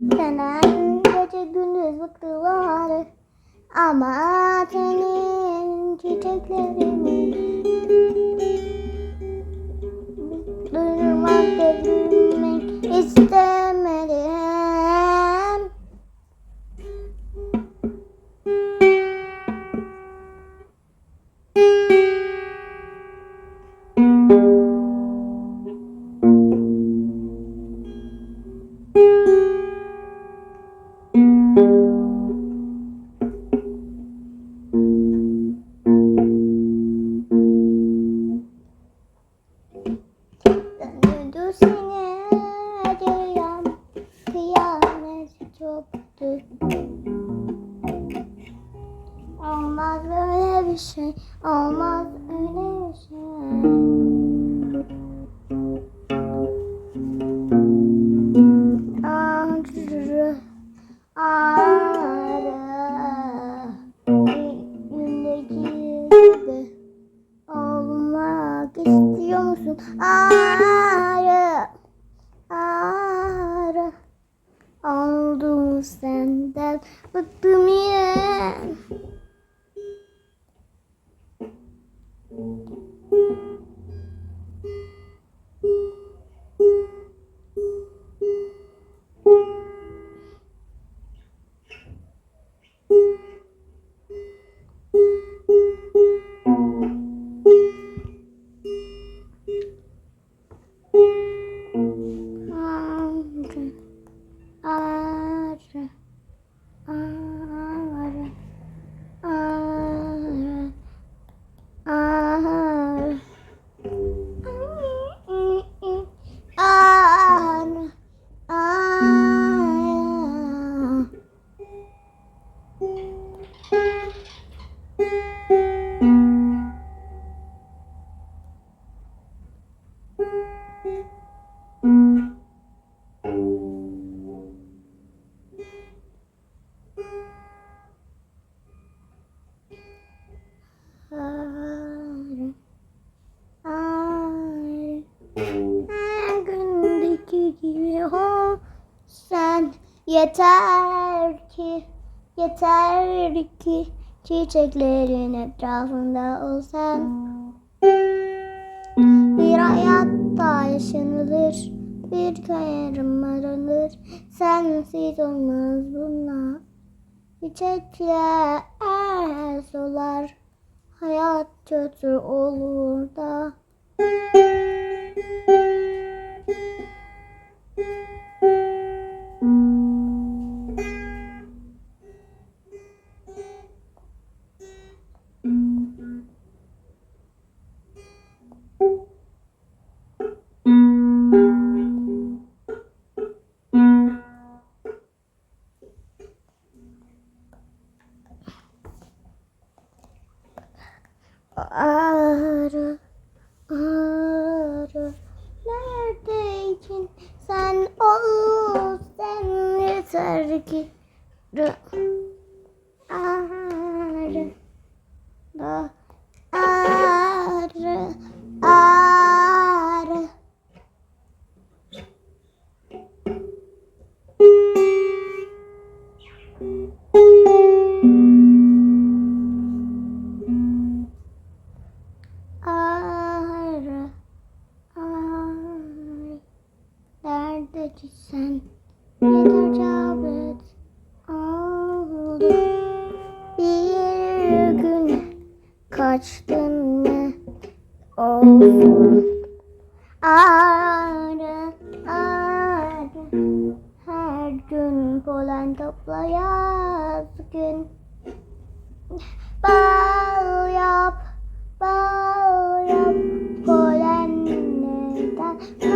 Senden gece gündüz bıktılar Ama senin çiçeklerini bir şey, olmaz öyle bir şey Ağrı, ağrı Yüzündeki gibi olmak istiyor musun? Ağrı, ağrı. Oldum senden bıktım yine ağrı, ol sen. Yeter ki yeter ki çiçeklerin etrafında ol sen bir hayatta yaşanılır bir kayarım aranır sensiz olmaz bunlar. Çiçekler solar hayat kötü olur da Ağrı, ağrı, neredeydin sen? Ol sen yeter ki sen bir cevap oldu. Bir gün kaçtın mı olsun? Ağrı ağrı her gün polen topla yaz gün. Bal yap, bal yap polen polenlerden.